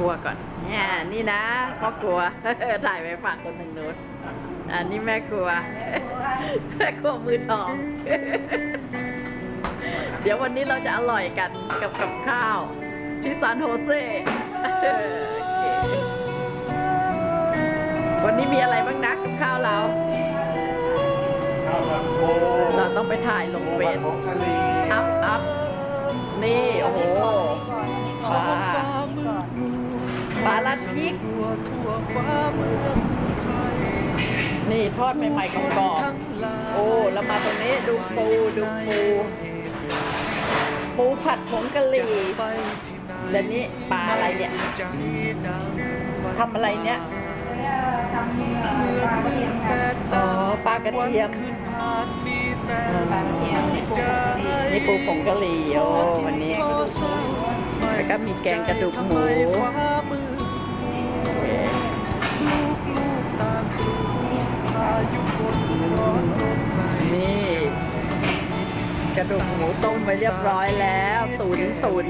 กลัวก่อนเนี่ยนี่นะพ่อกลัว ถ่ายไปฝากคนหนึ่งนู้นอันนี้แม่ครัว แม่ครัวมือทอง เดี๋ยววันนี้เราจะอร่อยกันกับกับข้าวที่ซานโฮเซโอเควันนี้มีอะไรบ้างนะกับข้าวเรา ข้าวมันโพเราต้องไปถ่ายลงเฟซผงกะหรี่อัพอัพนี่ โอ้โหปลา ปลาลัดพริกทั่วฟ้าเมืองไทยนี่ทอดใหม่ๆกรอบๆโอ้แล้วมาตรงนี้ดูปูดูปู ปูผัดผงกะหรี่ไปที่ไหนและนี่ปลาอะไรเนี่ยใจดังทำอะไรเนี่ยทำเนื้อปลากระเทียมแปค่ะดอ๋อดาวปลากระเทียมวันคืนผ่านมีแต่ปลากระเทียมในปูใจนี่ปูผงกะหรี่โอ้วันนี้ก็เศร้าไม่แล้วก็มีแกงกระดูกหมู ระดูกหมูต้มไว้เรียบร้อยแล้ว ตุนตุนน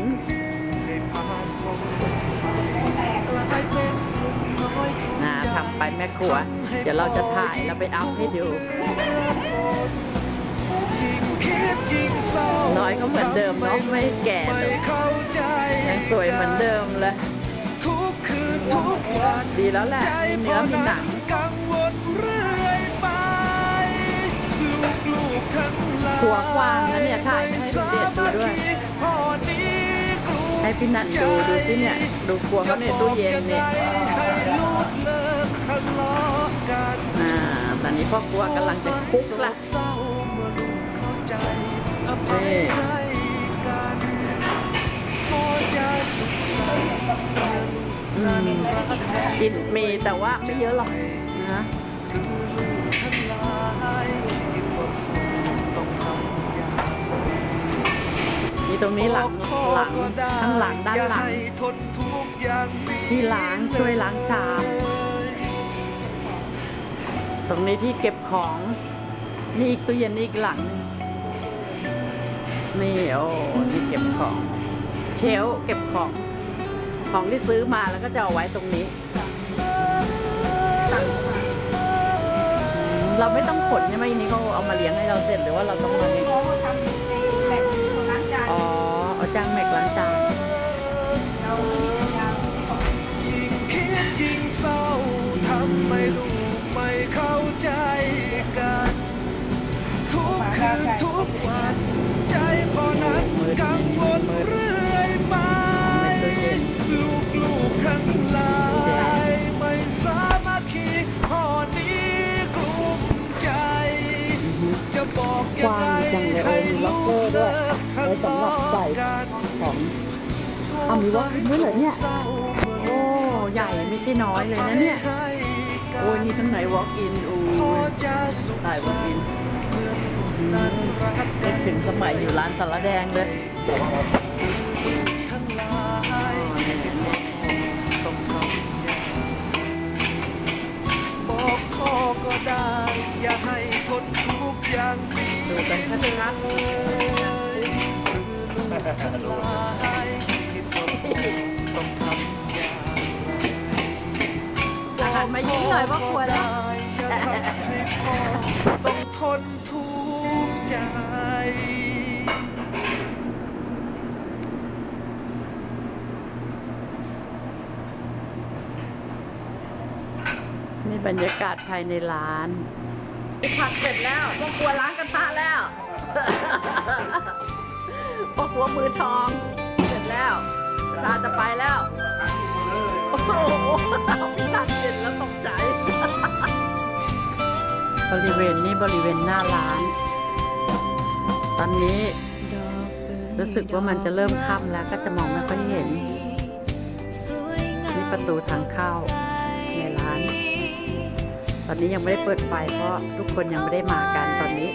นะทำไปแม่ครัว เดี๋ยวเราจะถ่ายแล้วไปอัพให้ดู น้อยก็เหมือนเดิมเนาะไม่แก่เลยไม่เข้าใจยังสวยเหมือนเดิมเลยดีแล้วแหละมีเนื้อมีหนัง หัวกว้างนะเนี่ยถ่ายให้ดูเด็ดดูด้วย ให้พี่นันดูดูสิเนี่ย ดูครัวเขาในตู้เย็นเนี่ยอ่าตอนนี้พ่อครัวกำลังจะคลุกละเออภัยให้กันพอจะสุขสันต์เมื่อลูกอืนั้นมรักกันกินมีแต่ว่าไม่เยอะหรอกนะ ตรงนี้หลังขอหลังก็ได้ข้างหลังด้านหลังอย่ให้ทนทุกข์อย่างนี้ที่ล้างช่วยล้างชามตรงนี้ที่เก็บของนี่อีกตู้เย็นนี่อีกหลังนี่โอ้นี่เก็บของ เชลฟ์เก็บของของที่ซื้อมาแล้วก็จะเอาไว้ตรงนี้ เราไม่ต้องขนใช่ไหมอันนี้เขาเอามาเลี้ยงให้เราเสร็จหรือว่าเราต้องมาเลี้ยง เอาจ้างแม็กล้างจานเราไม่มีปัญญาไม่ต้องยิ่งคิดยิ่งเศร้าทำให้ลูกไม่เข้าใจกัน ทุกคืนทุกวัน ใจพอนั้นกังวลเรื่อยไป ลูกลูกๆทั้งหลายไม่สามัคคีพอนี้กลุ่มใจ จะบอกยังไงให้ลูกเลิก ทะเลาะกันของเอามีว่าเมื่อไหร่เนี่ย โอ้ ใหญ่ไม่ใช่น้อยเลยนะเนี่ย โอ้ยนี่ข้างใน walk in อูพอจะสุขถ่าย walk สัน in ต์เมื่อนั้นรักกันึนกถึงสมัยอยู่ร้านสารแดงเลยทั้งหลายต้องทำอย่างบอกข้อก็ได้อย่าให้ทนทุกข์อย่างนี้ดูกันชัดเหน่อยว่าครัวแล้วอย่าทำให้พ่อต้องทนทุกข์ใจนี่บรรยากาศภายในร้านผัดเสร็จแล้วพ่อครัวล้างกระทะแล้วพ่อครัวมือทอง เสร็จแล้วชาจะไปแล้วโอ้โห พี่ตัดเสร็จแล้วตกใจ บริเวณนี้บริเวณหน้าร้าน ตอนนี้รู้สึกว่ามันจะเริ่มค่ำแล้วก็จะมองไม่ค่อยเห็น นี่ประตูทางเข้าในร้าน ตอนนี้ยังไม่ได้เปิดไฟเพราะทุกคนยังไม่ได้มากันตอนนี้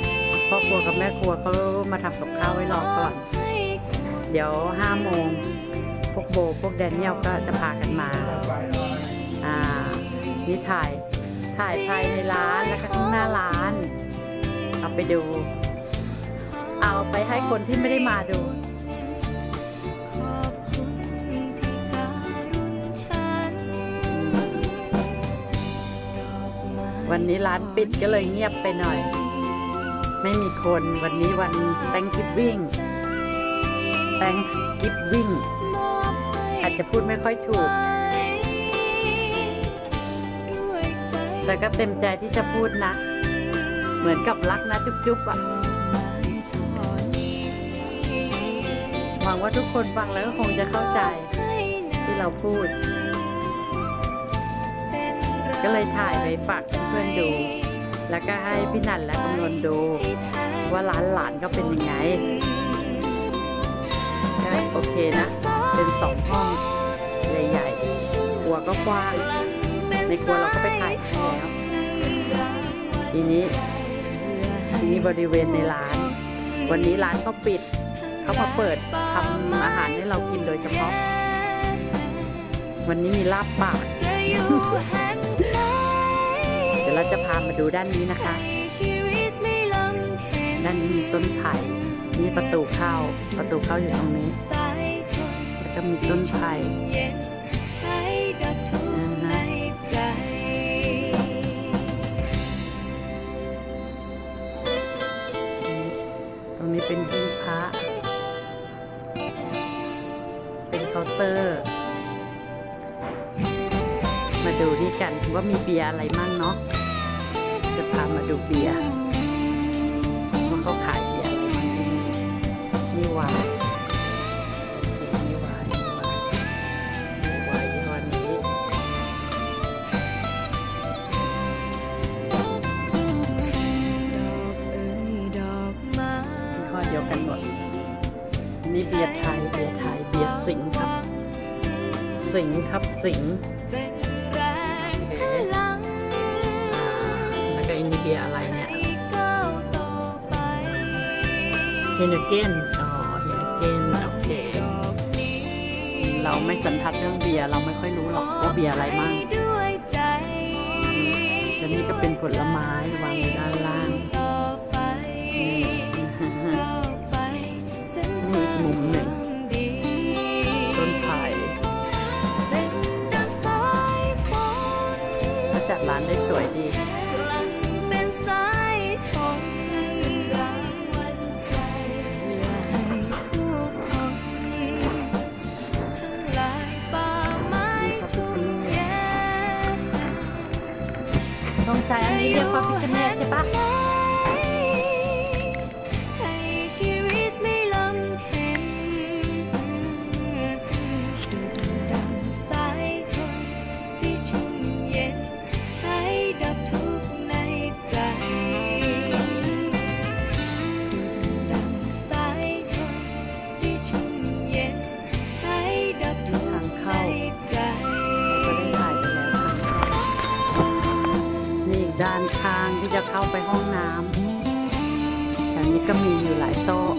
พ่อครัวกับแม่ครัวเขามาทำกับข้าวไว้รอก่อน เดี๋ยวห้าโมงพวกโบพวกแดเนียลก็จะพากันมาอ่า นี่ถ่ายถ่ายภายในร้านแล้วก็ข้างหน้าร้าน เอาไปดู เอาไปให้คนที่ไม่ได้มาดูวันนี้ร้านปิดก็เลยเงียบไปหน่อย ไม่มีคนวันนี้วัน Thanksgiving Thanksgiving อาจจะพูดไม่ค่อยถูก แต่ก็เต็มใจที่จะพูดนะ เหมือนกับรักนะจุ๊บๆอะหวังว่าทุกคนฟังแล้วก็คงจะเข้าใจที่เราพูด ก็เลยถ่ายไปฝากเพื่อนดู แล้วก็ให้พี่นันและกำนวนดู ว่าร้านหลานก็เป็นยังไงก็โอเคนะ เป็นสองห้องใหญ่ๆครัวก็กว้าง ในครัวเราก็ไปถ่ายให้แล้วทีนี้ทีนี้บริเวณในร้าน วันนี้ร้านเขาปิด เขามาเปิดทำอาหารให้เรากินโดยเฉพาะ วันนี้มีลาบปากเดี๋ยวเราจะพามาดูด้านนี้นะคะ ด้านนี้มีต้นไผ่นี่ประตูเข้า ประตูเข้าอยู่ตรงนี้แล้วก็มีต้นไผ่ เป็นหิ้งพระ เป็นเคาน์เตอร์ มาดูนี่กันว่ามีเบียร์อะไรมั่งเนาะ จะพามาดูเบียร์ สิงห์ครับสิงห์โอเคอ่าแล้วก็อินเดียอะไรเนี่ยเฮนเกนอ๋อเฮนเกนโอเค เราไม่สันทัดเรื่องเบียร์เราไม่ค่อยรู้หรอกว่าเบียร์อะไรมั่งแล้วนี่ก็เป็นผลไม้วางอยู่ด้ ตรงใจอันนี้เรี ไปห้องน้ำแถวนี้ก็มีอยู่หลายโต๊ะ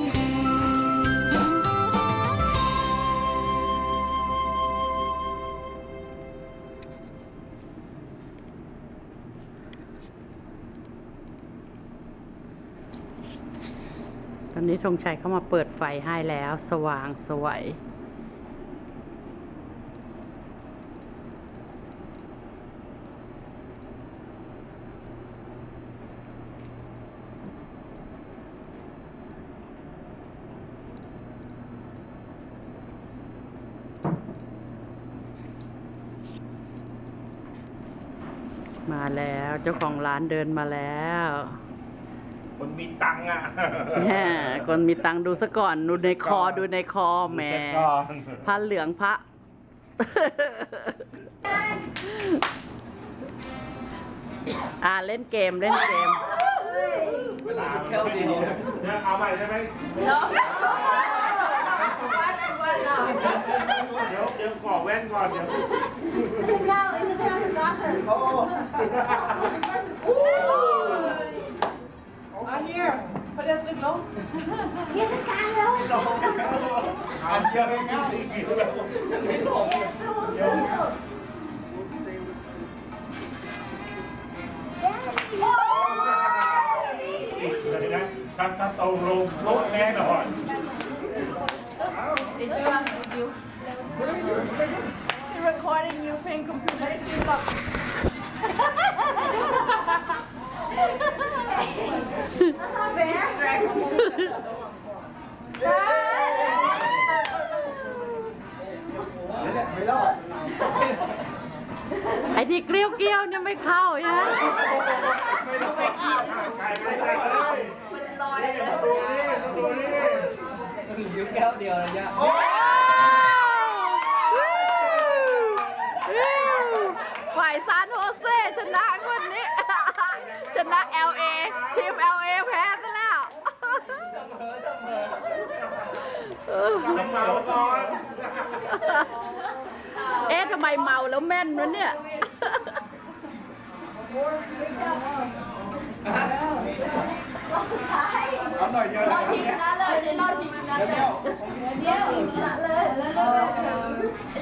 ตอนนี้ธงชัยเข้ามาเปิดไฟให้แล้ว สว่างสวย มาแล้วเจ้าของร้านเดินมาแล้วคนมีตังค์อะแหมคนมีตังค์ดูซะก่อนดูในคอดูในคอแหมดูซะก่อนพระเหลืองพระ อ่าเล่นเกมเล่นเกมเวลาเท่าเดียวเนี่ยเอาใหม่ได้ไหมเดี๋ยวเดี๋ยวขอแว่นก่อนเดี๋ยว อันเดียวง่ายๆกินแล้วไม่หลงเดี๋ยวเลยนะถ้าถ้าตรงลงโลกแน่นอน Is you on with you? Recording you playing computer. ไอ้ที่เกลียวเกี้ยวเนี่ยไม่เข้าใช่ไหมไม่ต้องไปเข้าไก่ไม่ได้มันลอยเลยดูนี่ดูนี่มันอยู่แก้วเดียวเลยจ้ะ ยซานโฮเซชนะคนนี้ ชนะ LA ทีม LA แพ้ซะแล้วน้เมาก่อนเอ๊ะทำไมเมาแล้วแม่นวะเนี่ย เอาหน่อยเดียวนะทีมชนะเลยเดี๋ยวเราทีมชนะเลยเดี๋ยวทีมชนะเลย แล้ว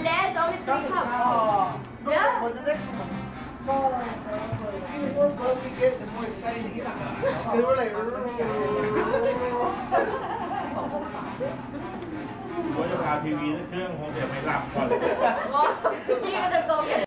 แล้วเราไปตีขับ เดี๋ยวคนจะได้คืออะไราจะพาทีวีเครื่องคงจะไม่หลับก่อนพี่ก็เดินโกงกัน